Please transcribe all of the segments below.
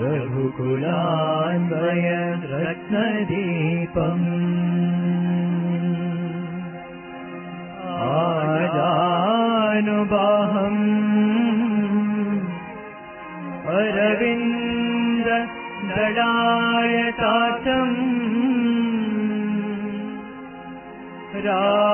रघुकुलान्वय रत्नदीपम् आजानुबाहम्। अरविन्द दडायताचम् राम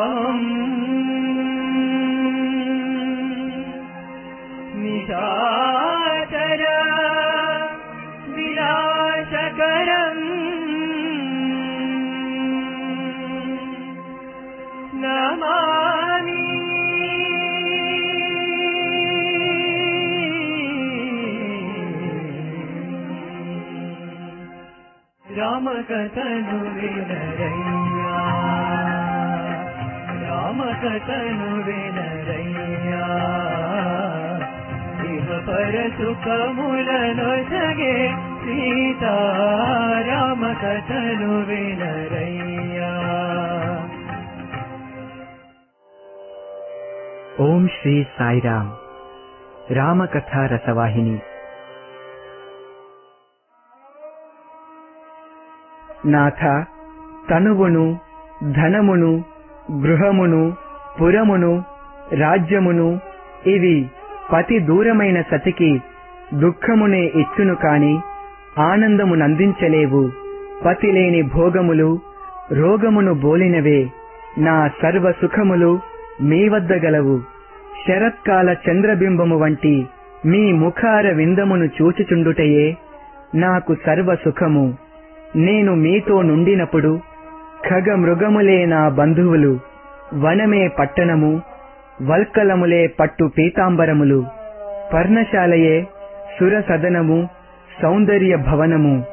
र्या रामकथनुर्या जगे सीता रामकथनुर्या ॐ श्री साईराम। रामकथा रसवाहिनी। నాథ తనువును ధనమును గృహమును పురమును రాజ్యమును ఇవి పతి దూరమైన సతికి దుఃఖమునే ఇచ్చును కాని ఆనందమునందించలేవు పతి లేని భోగములు రోగమును బోలినవే. నా సర్వ సుఖములు మీ వద్ద గలవు. శరత్కాల చంద్రబింబము వంటి మీ ముఖార విందమును చూచుచుండుటయే నాకు సర్వ సుఖము. నేను మీతో నుండినప్పుడు ఖగ మృగములే నా బంధువులు వనమే పట్టణము వల్కలములే పట్టు పీతాంబరములు పర్ణశాలయే సురసదనము సౌందర్య భవనము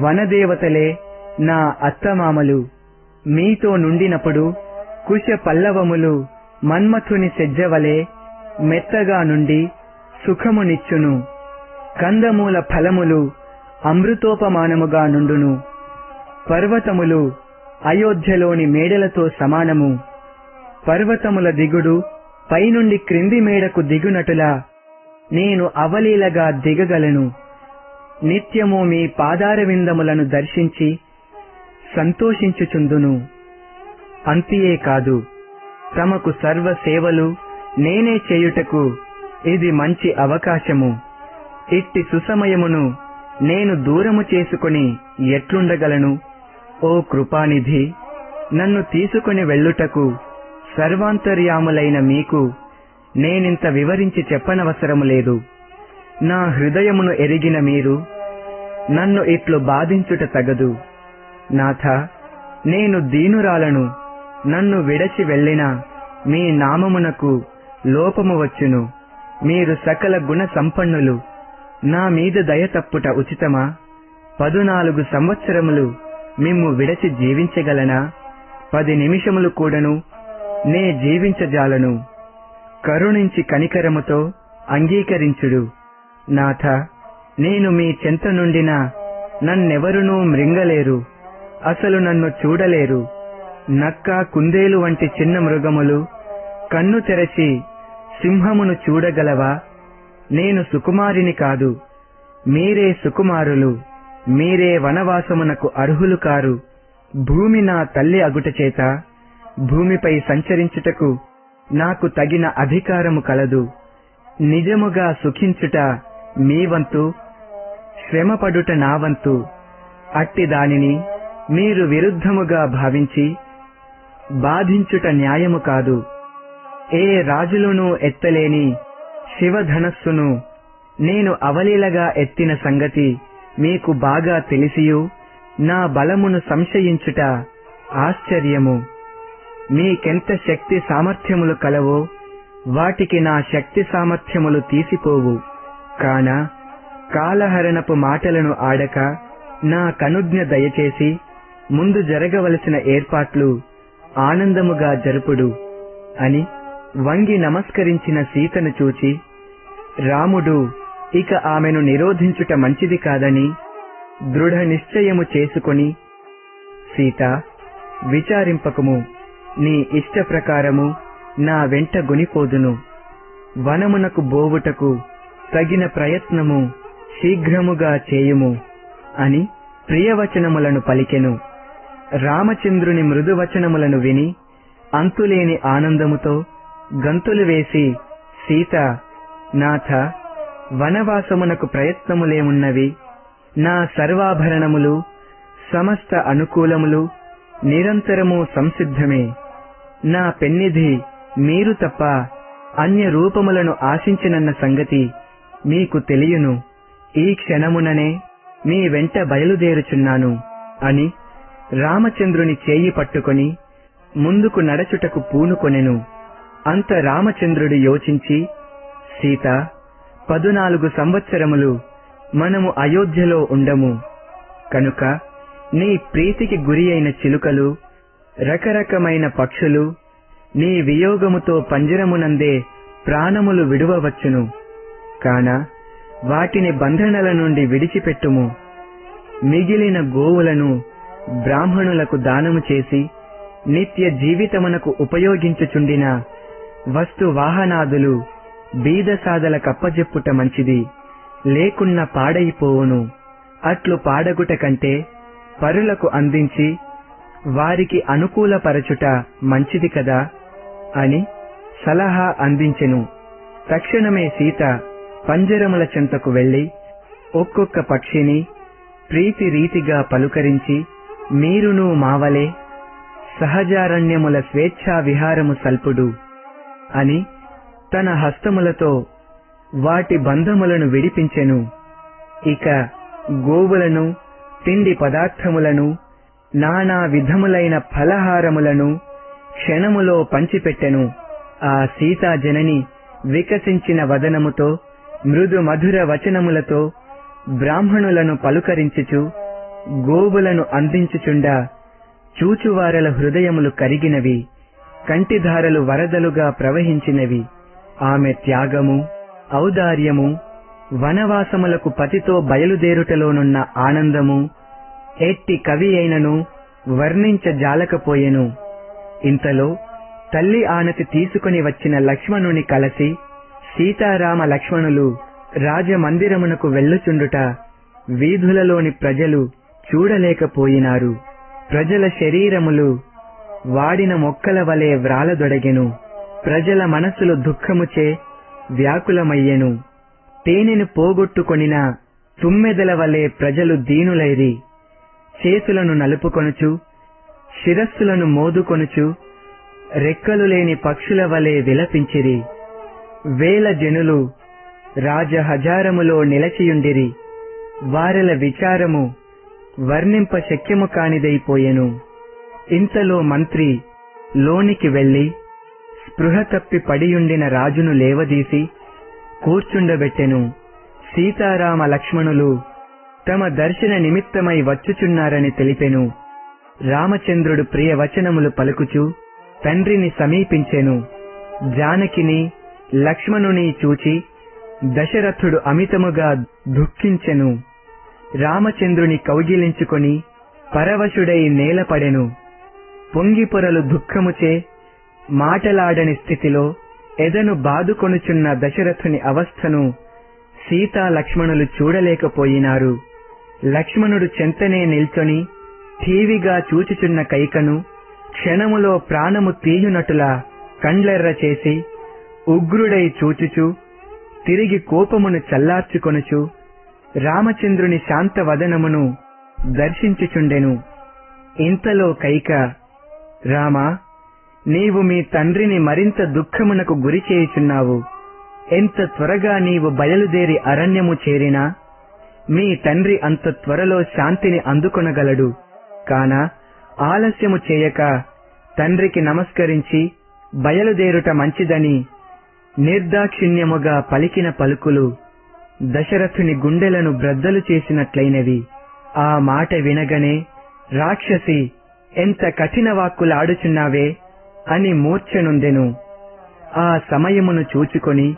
వనదేవతలే నా అత్తమామలు. మీతో నుండినప్పుడు కుశ పల్లవములు మన్మథుని సెజ్జవలే మెత్తగా నుండి సుఖమునిచ్చును. కందమూల ఫలములు అమృతోపమానముగా నుండును. పర్వతములు అయోధ్యలోని మేడలతో సమానము. పర్వతముల దిగుడు పైనుండి క్రింది మేడకు దిగునటులా నేను అవలీలగా దిగగలను. నిత్యము మీ పాదారవిందములను దర్శించి సంతోషించుచుందును. అంతియే కాదు. తమకు సర్వ సేవలు నేనే చేయుటకు ఇది మంచి అవకాశము. ఇట్టి సుసమయమును నేను దూరము చేసుకుని ఎట్లుండగలను? ఓ కృపానిధి నన్ను తీసుకుని వెళ్ళుటకు సర్వాంతర్యాములైన మీకు నేనింత వివరించి చెప్పనవసరము లేదు. నా హృదయమును ఎరిగిన మీరు నన్ను ఇట్లు బాధించుట తగదు. నాథ నేను దీనురాలను నన్ను విడచి వెళ్ళిన మీ నామమునకు లోపము వచ్చును. మీరు సకల గుణ సంపన్నులు నా మీద దయ తప్పుట ఉచితమా? పదునాలుగు సంవత్సరములు మిమ్ము విడచి జీవించగలనా? పది నిమిషములు కూడను నే జీవించజాలను. కరుణించి కనికరముతో అంగీకరించుడు. నాథ నేను మీ చెంత నుండిన నన్నెవరునూ మృంగలేరు అసలు నన్ను చూడలేరు. నక్క కుందేలు వంటి చిన్న మృగములు కన్ను తెరచి సింహమును చూడగలవా? నేను సుకుమారిని కాదు. మీరే సుకుమారులు. మీరే వనవాసమునకు అర్హులు కారు. భూమి నా తల్లి అగుటచేత భూమిపై సంచరించుటకు నాకు తగిన అధికారము కలదు. నిజముగా సుఖించుట మీ వంతు శ్రమపడుట నా వంతు. అట్టి దానిని మీరు విరుద్ధముగా భావించి బాధించుట న్యాయము కాదు. ఏ రాజులను ఎత్తలేని శివధనస్సును నేను అవలీలగా ఎత్తిన సంగతి మీకు బాగా తెలిసియు నా బలమును సంశయించుట ఆశ్చర్యము. మీకెంత శక్తి సామర్థ్యములు కలవో వాటికి నా శక్తి సామర్థ్యములు తీసిపోవు. కాన కాలహరణపు మాటలను ఆడక నా కనుజ్ఞ దయచేసి ముందు జరగవలసిన ఏర్పాట్లు ఆనందముగా జరుపుడు అని వంగి నమస్కరించిన సీతను చూచి రాముడు ఇక ఆమెను నిరోధించుట మంచిది కాదని దృఢ నిశ్చయము చేసుకొని సీత విచారింపకము. నీ ఇష్ట ప్రకారము నా వెంట గునిపోదును. వనమునకు బోవుటకు తగిన ప్రయత్నము శీఘ్రముగా చేయుము అని ప్రియవచనములను పలికెను. రామచంద్రుని మృదువచనములను విని అంతులేని ఆనందముతో గంతులు వేసి సీత నాథ వనవాసమునకు ప్రయత్నములేమున్నవి? నా సర్వాభరణములు సమస్త అనుకూలములు నిరంతరము సంసిద్ధమే. నా పెన్నిధి మీరు తప్ప అన్య రూపములను ఆశించినన్న సంగతి మీకు తెలియను. ఈ క్షణముననే మీ వెంట బయలుదేరుచున్నాను అని రామచంద్రుని చేయి పట్టుకొని ముందుకు నడచుటకు పూనుకొనెను. అంత రామచంద్రుడు యోచించి సీత పదునాలుగు సంవత్సరములు మనము అయోధ్యలో ఉండము. కనుక నీ ప్రీతికి గురి అయిన చిలుకలు రకరకమైన పక్షులు నీ వియోగముతో పంజరమునందే ప్రాణములు విడువవచ్చును. కాన వాటిని బంధనల నుండి విడిచిపెట్టుము. మిగిలిన గోవులను బ్రాహ్మణులకు దానము చేసి నిత్య జీవితమునకు ఉపయోగించుచుండిన వస్తు వాహనాదులు బీదసాదల కప్పజెప్పుట మంచిది లేకున్న పాడైపోవును. అట్లు పాడగుట కంటే పరులకు అందించి వారికి అనుకూలపరచుట మంచిది కదా? అని సలహా అందించెను. తక్షణమే సీత పంజరముల చెంతకు వెళ్ళి ఒక్కొక్క పక్షిని ప్రీతి రీతిగా పలుకరించి మీరును మావలే సహజారణ్యముల స్వేచ్ఛా విహారము సల్పుడు. అని తన హస్తములతో వాటి బంధములను విడిపించెను. ఇక గోవులను తిండి పదార్థములను నానా విధములైన ఫలహారములను క్షణములో పంచిపెట్టెను. ఆ సీతా జనని వికసించిన వదనముతో మృదు మధుర వచనములతో బ్రాహ్మణులను పలుకరించుచు గోవులను అందించుచుండా చూచువారల హృదయములు కరిగినవి. కంటిధారలు వరదలుగా ప్రవహించినవి. ఆమె త్యాగము ఔదార్యము వనవాసములకు పతితో బయలుదేరుటలోనున్న ఆనందము ఎట్టి కవి అయినను వర్ణించజాలకపోయెను. ఇంతలో తల్లి ఆనతి తీసుకుని వచ్చిన లక్ష్మణుని కలసి సీతారామ లక్ష్మణులు రాజమందిరమునకు వెళ్ళుచుండుట వీధులలోని ప్రజలు చూడలేకపోయినారు. ప్రజల శరీరములు వాడిన మొక్కల వలె వ్రాలదొడగెను. ప్రజల మనస్సులు దుఃఖముచే వ్యాకులమయ్యెను. తేనెను పోగొట్టుకొనిన తుమ్మెదల వలె ప్రజలు దీనులైరి. చేతులను నలుపుకొనుచు శిరస్సులను మోదుకొనుచు రెక్కలు లేని పక్షుల వలె విలపించిరి. వేల జనులు రాజహజారములో నిలచియుండిరి. వారల విచారము వర్ణింప శక్యము కానిదైపోయెను. ఇంతలో మంత్రి లోనికి వెళ్ళి స్పృహ తప్పి పడియుండిన రాజును లేవదీసి కూర్చుండబెట్టెను. సీతారామ లక్ష్మణులు తమ దర్శన నిమిత్తమై వచ్చుచున్నారని తెలిపెను. రామచంద్రుడు ప్రియవచనములు పలుకుచు తండ్రిని సమీపించెను. జానకిని లక్ష్మణుని చూచి దశరథుడు అమితముగా దుఃఖించెను. రామచంద్రుని కౌగిలించుకొని పరవశుడై నేలపడెను. పొంగిపొరలు దుఃఖముచే మాటలాడని స్థితిలో ఎదను బాదుకొనుచున్న దశరథుని అవస్థను సీతా లక్ష్మణులు చూడలేకపోయినారు. లక్ష్మణుడు చెంతనే నిల్చొని ఠీవిగా చూచుచున్న కైకను క్షణములో ప్రాణము తీయునటులా కండ్లెర్ర చేసి ఉగ్రుడై చూచుచు తిరిగి కోపమును చల్లార్చుకొనుచు రామచంద్రుని శాంతవదనమును దర్శించుచుండెను. ఇంతలో కైక రామా నీవు మీ తండ్రిని మరింత దుఃఖమునకు గురి చేయుచున్నావు. ఎంత త్వరగా నీవు బయలుదేరి అరణ్యము చేరినా మీ తండ్రి అంత త్వరలో శాంతిని అందుకొనగలడు. కాన ఆలస్యము చేయక తండ్రికి నమస్కరించి బయలుదేరుట మంచిదని నిర్దాక్షిణ్యముగా పలికిన పలుకులు దశరథుని గుండెలను బ్రద్దలు చేసినట్లయినవి ఆ మాట వినగనే రాక్షసి ఎంత కఠిన వాక్కులాడుచున్నావే అని మూర్ఛనుందెను. ఆ సమయమును చూచుకొని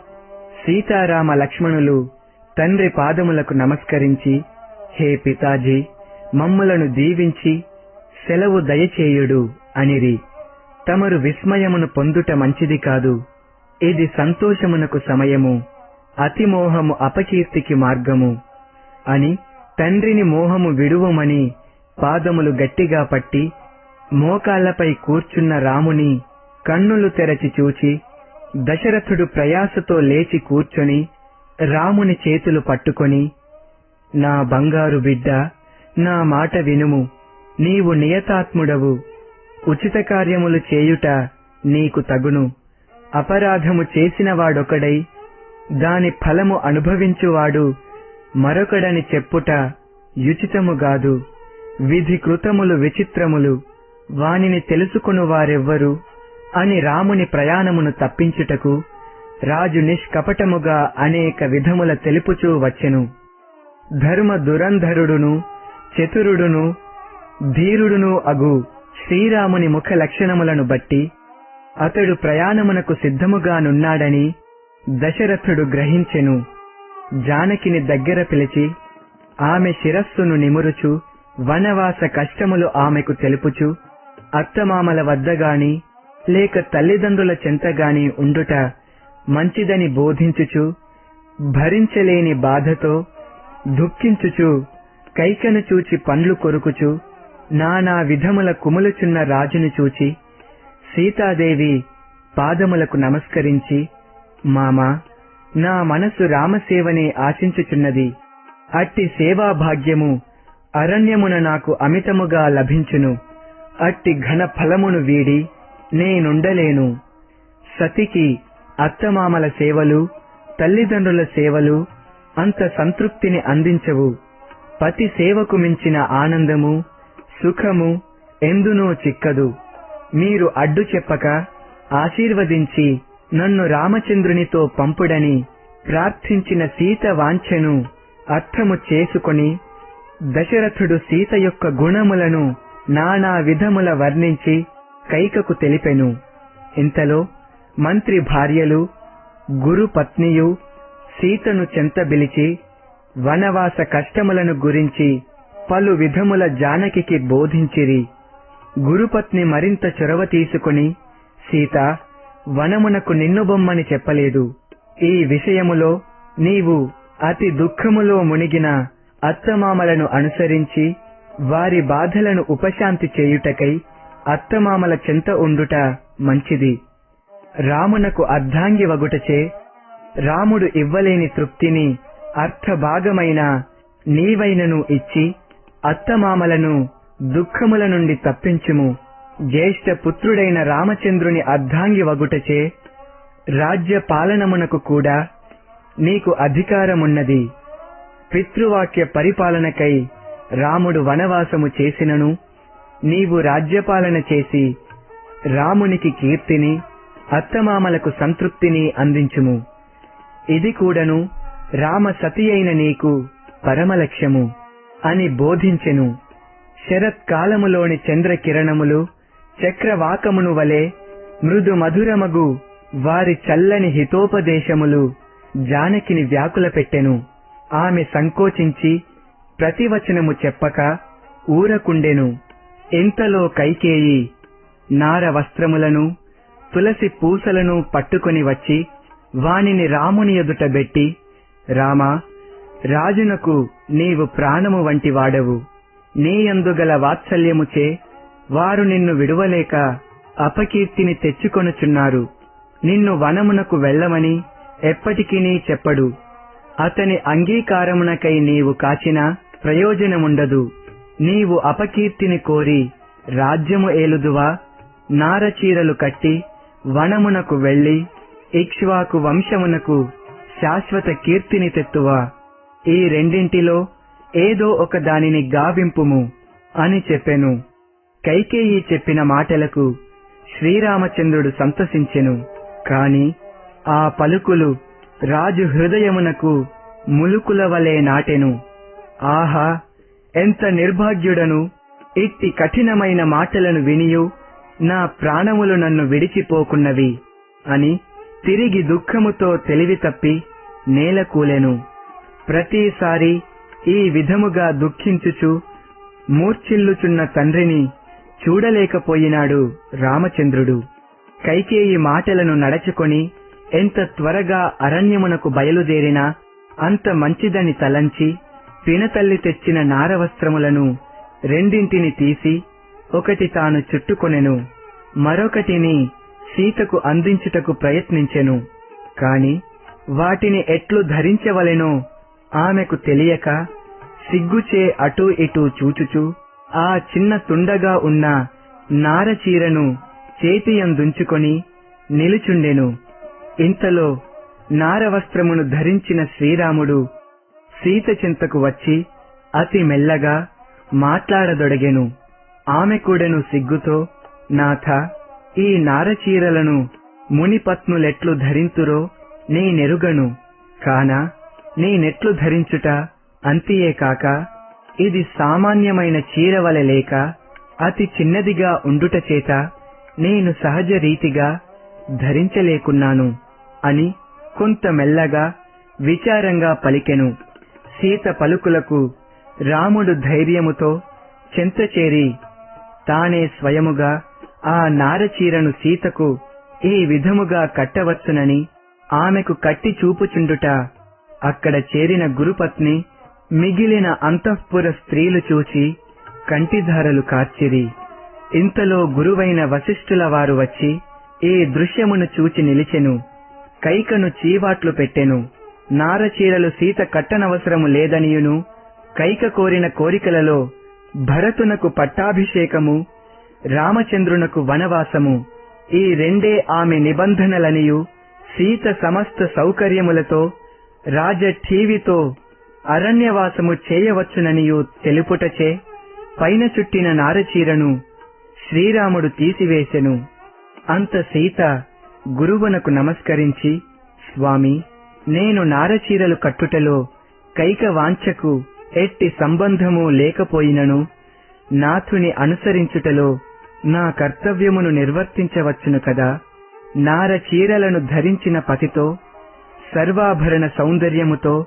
సీతారామ లక్ష్మణులు తండ్రి పాదములకు నమస్కరించి హే పితాజీ మమ్ములను దీవించి సెలవు దయచేయుడు అనిరి. తమరు విస్మయమును పొందుట మంచిది కాదు. ఇది సంతోషమునకు సమయము అతిమోహము అపకీర్తికి మార్గము అని తండ్రిని మోహము విడువమని పాదములు గట్టిగా పట్టి మోకాళ్ళపై కూర్చున్న రాముని కన్నులు తెరచి చూచి దశరథుడు ప్రయాసతో లేచి కూర్చొని రాముని చేతులు పట్టుకొని నా బంగారు బిడ్డ నా మాట వినుము. నీవు నియతాత్ముడవు. ఉచిత కార్యములు చేయుట నీకు తగును. అపరాధము చేసినవాడొకడై దాని ఫలము అనుభవించువాడు మరొకడని చెప్పుట యుచితముగాదు విధి కృతములు విచిత్రములు వానిని తెలుసుకుని వారెవ్వరు అని రాముని ప్రయాణమును తప్పించుటకు రాజు నిష్కపటముగా అనేక విధముల తెలుపుచూ వచ్చెను. ధర్మ దురంధరుడును చతురుడును ధీరుడును అగు శ్రీరాముని ముఖ లక్షణములను బట్టి అతడు ప్రయాణమునకు సిద్ధముగానున్నాడని దశరథుడు గ్రహించెను. జానకిని దగ్గర పిలిచి ఆమె శిరస్సును నిమురుచు వనవాస కష్టములు ఆమెకు తెలుపుచు అత్తమామల వద్దగాని లేక తల్లిదండ్రుల చెంతగాని ఉండుట మంచిదని బోధించుచు భరించలేని బాధతో దుఃఖించుచు కైకను చూచి పండ్లు కొరుకుచు నానా విధముల కుములుచున్న రాజును చూచి సీతాదేవి పాదములకు నమస్కరించి మామా నా మనసు రామసేవనే ఆశించుచున్నది. అట్టి సేవాభాగ్యము అరణ్యమున నాకు అమితముగా లభించును. అట్టి ఘన ఫలమును వీడి నేనుండలేను. సతికి అత్తమామల సేవలు తల్లిదండ్రుల సేవలు అంత సంతృప్తిని అందించవు. పతి సేవకు మించిన ఆనందము సుఖము ఎందునూ చిక్కదు. మీరు అడ్డు చెప్పక ఆశీర్వదించి నన్ను రామచంద్రునితో పంపుడని ప్రార్థించిన సీత వాంఛను అర్థము చేసుకొని దశరథుడు సీత యొక్క గుణములను నానా విధముల వర్ణించి కైకకు తెలిపెను. ఇంతలో మంత్రి భార్యలు గురు పత్నియు సీతను చెంతబిలిచి వనవాస కష్టములను గురించి పలు విధముల జానకికి బోధించిరి. గురుపత్ని మరింత చొరవ తీసుకుని సీత వనమునకు నిన్ను బొమ్మని చెప్పలేదు. ఈ విషయములో నీవు అతి దుఃఖములో మునిగిన అత్తమామలను అనుసరించి వారి బాధలను ఉపశాంతి చేయుటకై అత్తమామల చెంత ఉండుట మంచిది. రామునకు అర్ధాంగి వగుటచే రాముడు ఇవ్వలేని తృప్తిని అర్థభాగమైన నీవైనను ఇచ్చి అత్తమామలను దుఃఖముల నుండి తప్పించుము. జ్యేష్ఠ పుత్రుడైన రామచంద్రుని అర్ధాంగి వగుటచే రాజ్య పాలనమునకు కూడా నీకు అధికారమున్నది. పితృవాక్య పరిపాలనకై రాముడు వనవాసము చేసినను నీవు రాజ్యపాలన చేసి రామునికి కీర్తిని అత్తమామలకు సంతృప్తిని అందించుము. ఇది కూడాను రామ సతి అయిన నీకు పరమలక్ష్యము అని బోధించెను. శరత్కాలములోని చంద్రకిరణములు చక్రవాకమును వలె మృదు మధురమగు వారి చల్లని హితోపదేశములు జానకిని వ్యాకుల పెట్టెను ఆమె సంకోచించి ప్రతివచనము చెప్పక ఊరకుండెను. ఎంతలో కైకేయి నార వస్త్రములను తులసి పూసలను పట్టుకొని వచ్చి వానిని రాముని ఎదుట బెట్టి రామా రాజునకు నీవు ప్రాణము వంటి వాడవు. నీయందుగల వాత్సల్యముచే వారు నిన్ను విడువలేక అపకీర్తిని తెచ్చుకొనుచున్నారు. నిన్ను వనమునకు వెళ్ళమని ఎప్పటికీ చెప్పడు. అతని అంగీకారమునకై నీవు కాచినా ప్రయోజనముండదు. నీవు అపకీర్తిని కోరి రాజ్యము ఏలుదువా? నారచీరలు కట్టి వనమునకు వెళ్ళి ఇక్ష్వాకు వంశమునకు శాశ్వత కీర్తిని తెత్తువా? ఈ రెండింటిలో ఏదో ఒక దానిని గావింపుము అని చెప్పెను. కైకేయి చెప్పిన మాటలకు శ్రీరామచంద్రుడు సంతసించెను. కాని ఆ పలుకులు రాజు హృదయమునకు ములుకుల వలె నాటెను. ఆహా ఎంత నిర్భాగ్యుడను. ఇట్టి కఠినమైన మాటలను వినియు నా ప్రాణములు నన్ను విడిచిపోకున్నవి అని తిరిగి దుఃఖముతో తెలివి తప్పి నేలకూలెను. ప్రతిసారి ఈ విధముగా దుఃఖించుచు మూర్ఛిల్లుచున్న తండ్రిని చూడలేకపోయినాడు రామచంద్రుడు. కైకేయి మాటలను నడచుకొని ఎంత త్వరగా అరణ్యమునకు బయలుదేరినా అంత మంచిదని తలంచి పినతల్లి తెచ్చిన నారవస్త్రములను రెండింటిని తీసి ఒకటి తాను చుట్టుకొనెను మరొకటిని సీతకు అందించుటకు ప్రయత్నించెను. కాని వాటిని ఎట్లు ధరించవలెనో ఆమెకు తెలియక సిగ్గుచే అటూ ఇటూ చూచుచూ ఆ చిన్న తుండగా ఉన్న నారచీరను చేతియందుంచుకొని నిలుచుండెను. ఇంతలో నారవస్త్రమును ధరించిన శ్రీరాముడు సీత చింతకు వచ్చి అతి మెల్లగా మాట్లాడదొడగెను. ఆమె కూడెను సిగ్గుతో నాథ ఈ నారచీరలను మునిపత్నులెట్లు ధరింతురో నేనెరుగను కాన నేనెట్లు ధరించుట అంతియే కాక ఇది సామాన్యమైన చీరవల లేక అతి చిన్నదిగా ఉండుట చేత నేను సహజ రీతిగా ధరించలేకున్నాను అని కొంత మెల్లగా విచారంగా పలికెను. సీత పలుకులకు రాముడు ధైర్యముతో చెంతచేరి తానే స్వయముగా ఆ నారచీరను సీతకు ఈ విధముగా కట్టవచ్చునని ఆమెకు కట్టి చూపుచుండుట అక్కడ చేరిన గురుపత్ని మిగిలిన అంతఃపుర స్త్రీలు చూచి కంటిధారలు కార్చిరి. ఇంతలో గురువైన వశిష్ఠుల వారు వచ్చి ఈ దృశ్యమును చూచి నిలిచెను. కైకను చీవాట్లు పెట్టెను. నారచీరలు సీత కట్టనవసరము లేదనియును కైక కోరిన కోరికలలో భరతునకు పట్టాభిషేకము రామచంద్రునకు వనవాసము ఈ రెండే ఆమె నిబంధనలనియు సీత సమస్త సౌకర్యములతో రాజఠీవితో అరణ్యవాసము చేయవచ్చుననియు తెలుపుటచే పైన చుట్టిన నారచీరను శ్రీరాముడు తీసివేసెను. అంత సీత గురువునకు నమస్కరించి స్వామి! నేను నారచీరలు కట్టుటలో కైక వాంఛకు ఎట్టి సంబంధము లేకపోయినను నాథుని అనుసరించుటలో నా కర్తవ్యమును నిర్వర్తించవచ్చును కదా? నారచీరలను ధరించిన పతితో సర్వాభరణ సౌందర్యముతో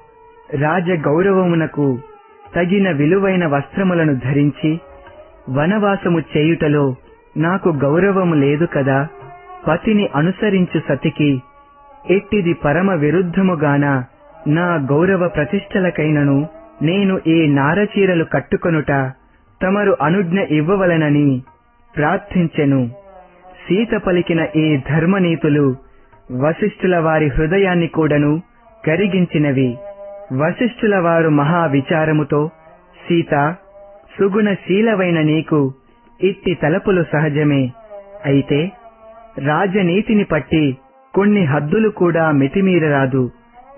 రాజ గౌరవమునకు తగిన విలువైన వస్త్రములను ధరించి వనవాసము చేయుటలో నాకు గౌరవము లేదు కదా? పతిని అనుసరించు సతికి ఎట్టిది పరమ విరుద్ధముగాన నా గౌరవ ప్రతిష్టలకైనను నేను ఈ నారచీరలు కట్టుకొనుట తమరు అనుజ్ఞ ఇవ్వవలనని ప్రార్థించెను. సీత పలికిన ఈ ధర్మనీతులు వశిష్ఠుల వారి హృదయాన్ని కూడాను కరిగించినవి. వశిష్ఠుల వారు మహా విచారముతో సీత సుగుణశీలవైన నీకు ఇట్టి తలపులు సహజమే. అయితే రాజనీతిని పట్టి కొన్ని హద్దులు కూడా మితిమీరరాదు.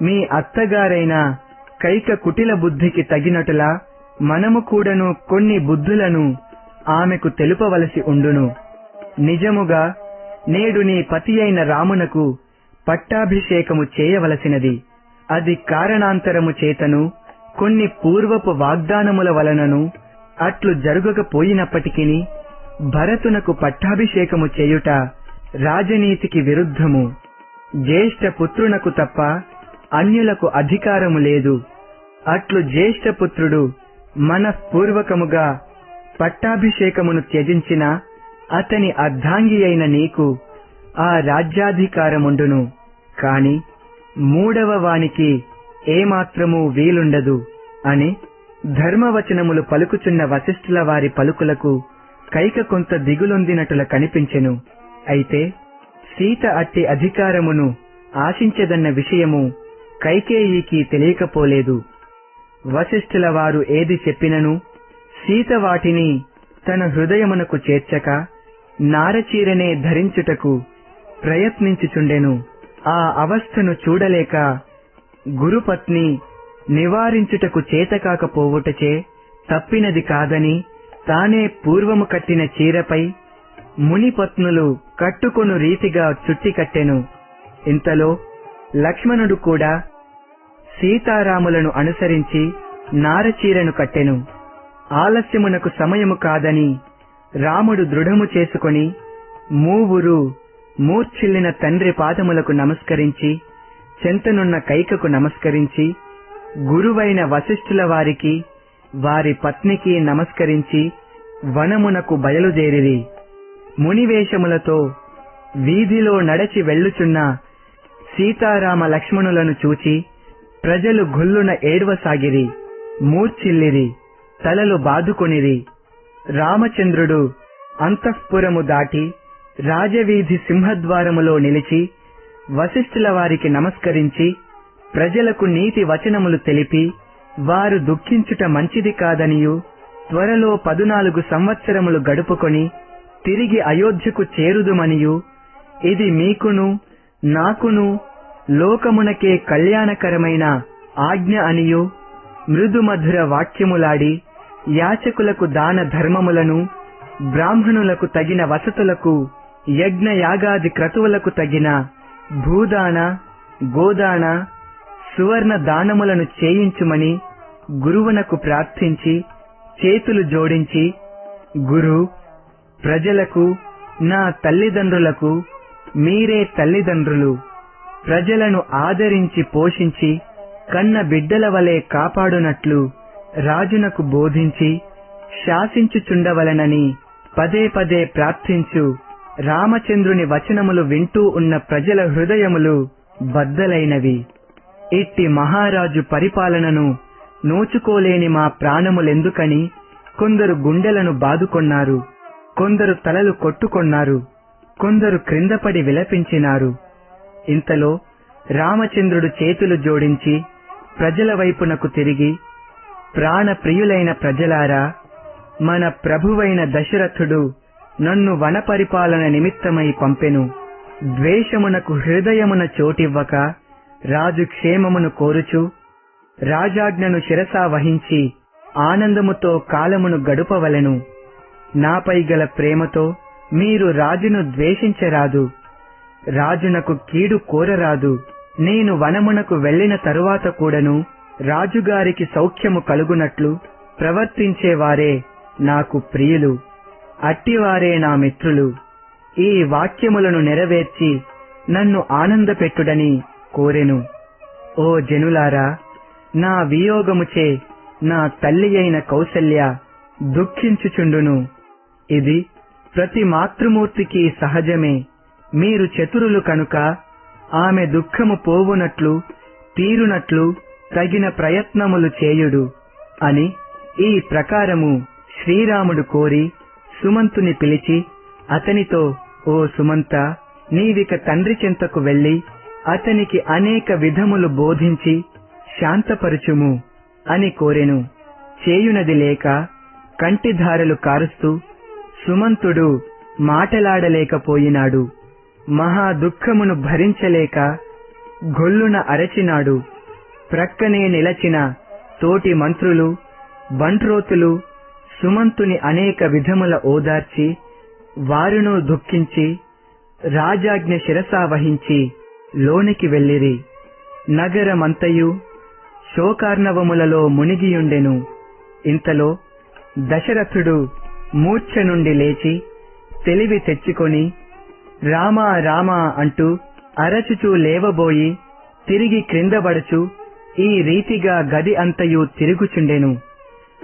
మీ అత్తగారైన కైక కుటిల బుద్ధికి తగినటులా మనము కూడాను కొన్ని బుద్ధులను ఆమెకు తెలుపవలసి ఉండును. నిజముగా నేడు నీ పతి అయిన రామునకు పట్టాభిషేకము చేయవలసినది. అది కారణాంతరము చేతను కొన్ని పూర్వపు వాగ్దానముల వలనను అట్లు జరుగకపోయినప్పటికీ భరతునకు పట్టాభిషేకము చేయుట రాజనీతికి విరుద్ధము. జ్యేష్ఠ పుత్రునకు తప్ప అన్యులకు అధికారము లేదు. అట్లు జ్యేష్ఠపుత్రుడు మనఃపూర్వకముగా పట్టాభిషేకమును త్యజించిన అతని అర్ధాంగి అయిన నీకు ఆ రాజ్యాధికారముండును. కాని మూడవ వానికి ఏమాత్రమూ వీలుండదు అని ధర్మవచనములు పలుకుచున్న వశిష్ఠుల వారి పలుకులకు కైక కొంత దిగులొందినట్టుల కనిపించెను. అయితే సీత అట్టి అధికారమును ఆశించదన్న విషయము కైకేయికి తెలియకపోలేదు. వశిష్ఠుల వారు ఏది చెప్పినను సీత వాటిని తన హృదయమునకు చేర్చక నారచీరనే ధరించుటకు ప్రయత్నించుచుండెను. ఆ అవస్థను చూడలేక గురుపత్ని నివారించుటకు చేతకాకపోవుటచే తప్పినది కాదని తానే పూర్వము కట్టిన చీరపై మునిపత్నులు కట్టుకొను రీతిగా చుట్టి కట్టెను ఇంతలో లక్ష్మణుడు కూడా సీతారాములను అనుసరించి నారచీరను కట్టెను. ఆలస్యమునకు సమయము కాదని రాముడు దృఢము చేసుకొని మూవురు మూర్ఛిల్లిన తండ్రి పాదములకు నమస్కరించి చెంతనున్న కైకకు నమస్కరించి గురువైన వశిష్ఠుల వారికి వారి పత్నికి నమస్కరించి వనమునకు బయలుదేరిరి. మునివేషములతో వీధిలో నడచి వెళ్ళుచున్న సీతారామ లక్ష్మణులను చూచి ప్రజలు గుల్లున ఏడ్వసాగిరి మూర్చిల్లిరి తలలు బాదుకొనిరి. రామచంద్రుడు అంతఃపురము దాటి రాజవీధి సింహద్వారములో నిలిచి వశిష్ఠుల వారికి నమస్కరించి ప్రజలకు నీతి వచనములు తెలిపి వారు దుఃఖించుట మంచిది కాదనియు త్వరలో పదునాలుగు సంవత్సరములు గడుపుకొని తిరిగి అయోధ్యకు చేరుదుమనియు. ఇది మీకును నాకును లోకమునకే కళ్యాణకరమైన ఆజ్ఞ అనియు. మృదుమధుర వాక్యములాడి యాచకులకు దాన ధర్మములను బ్రాహ్మణులకు తగిన వసతులకు యజ్ఞయాగాది క్రతువులకు తగిన భూదాన గోదాన సువర్ణ దానములను చేయించుమని గురువునకు ప్రార్థించి చేతులు జోడించి గురు ప్రజలకు నా తల్లిదండ్రులకు మీరే తల్లిదండ్రులు. ప్రజలను ఆదరించి పోషించి కన్న బిడ్డల వలె కాపాడునట్లు రాజునకు బోధించి శాసించుచుండవలనని పదే పదే ప్రార్థించు. రామచంద్రుని వచనములు వింటూ ఉన్న ప్రజల హృదయములు బద్దలైనవి. ఇట్టి మహారాజు పరిపాలనను నోచుకోలేని మా ప్రాణములెందుకని కొందరు గుండెలను బాదుకొన్నారు. కొందరు తలలు కొట్టుకొన్నారు కొందరు క్రిందపడి విలపించినారు. ఇంతలో రామచంద్రుడు చేతులు జోడించి ప్రజల వైపునకు తిరిగి ప్రాణప్రియులైన ప్రజలారా మన ప్రభువైన దశరథుడు నన్ను వనపరిపాలన నిమిత్తమై పంపెను. ద్వేషమునకు హృదయమున చోటివ్వక రాజు క్షేమమును కోరుచు రాజాజ్ఞను శిరసా వహించి ఆనందముతో కాలమును గడుపవలెను. నాపై గల ప్రేమతో మీరు రాజును ద్వేషించరాదు. రాజునకు కీడు కోరరాదు. నేను వనమునకు వెళ్ళిన తరువాత కూడాను రాజుగారికి సౌఖ్యము కలుగునట్లు ప్రవర్తించేవారే నాకు ప్రియులు. అట్టివారే నా మిత్రులు. ఈ వాక్యములను నెరవేర్చి నన్ను ఆనందపెట్టుడని కోరెను. ఓ జనులారా నా వియోగముచే నా తల్లి అయిన కౌసల్య దుఃఖించుచుండును. ఇది ప్రతి మాతృమూర్తికి సహజమే. మీరు చతురులు కనుక ఆమె దుఃఖము పోవునట్లు తీరునట్లు తగిన ప్రయత్నములు చేయుడు అని ఈ ప్రకారము శ్రీరాముడు కోరి సుమంతుని పిలిచి అతనితో ఓ సుమంత నీవిక తండ్రి చెంతకు వెళ్ళి అతనికి అనేక విధములు బోధించి శాంతపరుచుము అని కోరెను. చేయునది లేక కంటిధారలు కారుస్తూ సుమంతుడు మాటలాడలేకపోయినాడు. మహా దుఃఖమును భరించలేక గొల్లున అరచినాడు. ప్రక్కనే నిలచిన తోటి మంత్రులు బంట్రోతులు సుమంతుని అనేక విధముల ఓదార్చి వారును దుఃఖించి రాజాజ్ఞ శిరసావహించి లోనికి వెళ్ళిరి. నగరమంతయు శోకార్ణవములలో మునిగియుండెను. ఇంతలో దశరథుడు మూర్ఛ నుండి లేచి తెలివి తెచ్చుకొని రామా రామా అంటూ అరచుచూ లేవబోయి తిరిగి క్రిందబడుచు ఈ రీతిగా గది అంతయు తిరుగుచుండెను.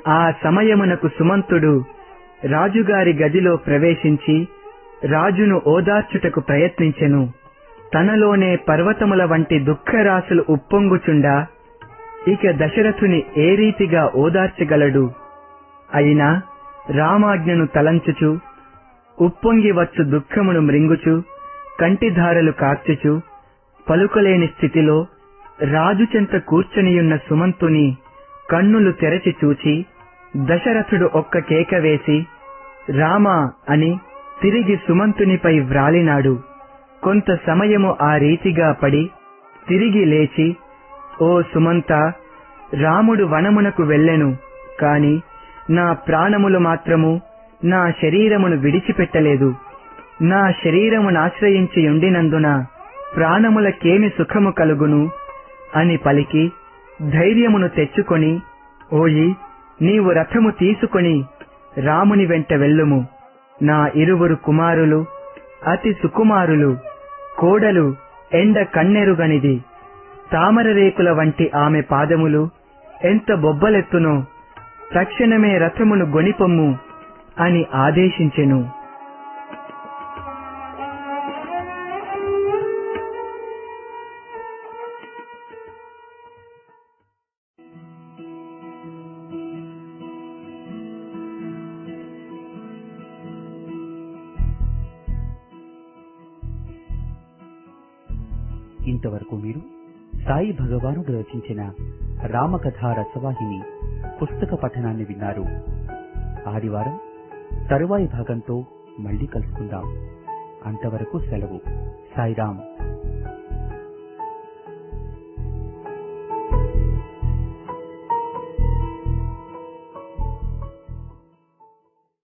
ఆ సమయమునకు సుమంతుడు రాజుగారి గదిలో ప్రవేశించి రాజును ఓదార్చుటకు ప్రయత్నించెను. తనలోనే పర్వతముల వంటి దుఃఖరాశులు ఉప్పొంగుచుండా ఇక దశరథుని ఏ రీతిగా ఓదార్చగలడు? అయినా రామాజ్ఞను తలంచుచు ఉప్పొంగి వచ్చు దుఃఖమును మృంగుచు కంటిధారలు కార్చుచు పలుకలేని స్థితిలో రాజుచెంత కూర్చొనియున్న సుమంతుని కన్నులు తెరచి చూచి దశరథుడు ఒక్క కేక వేసి రామా అని తిరిగి సుమంతునిపై వ్రాలినాడు. కొంత సమయము ఆ రీతిగా పడి తిరిగి లేచి ఓ సుమంత రాముడు వనమునకు వెళ్ళెను కాని నా ప్రాణములు మాత్రము నా శరీరమును విడిచిపెట్టలేదు. నా శరీరమును ఆశ్రయించి ఉండినందున ప్రాణములకేమి సుఖము కలుగును? అని పలికి ధైర్యమును తెచ్చుకొని ఓయి నీవు రథము తీసుకొని రాముని వెంట వెళ్ళుము. నా ఇరువురు కుమారులు అతి సుకుమారులు కోడలు ఎండ కన్నెరుగనిది. తామర రేకుల వంటి ఆమె పాదములు ఎంత బొబ్బలెత్తునో తక్షణమే రథమును గొనిపొమ్ము అని ఆదేశించెను. ఇంతవరకు మీరు సాయి భగవానుడు రచించిన రామకథా రసవాహిని పుస్తక పఠనాన్ని విన్నారు. ఆదివారం తరువాయి భాగంతో మళ్ళీ కలుసుకుందాం. అంతవరకు సెలవు. సాయిరాం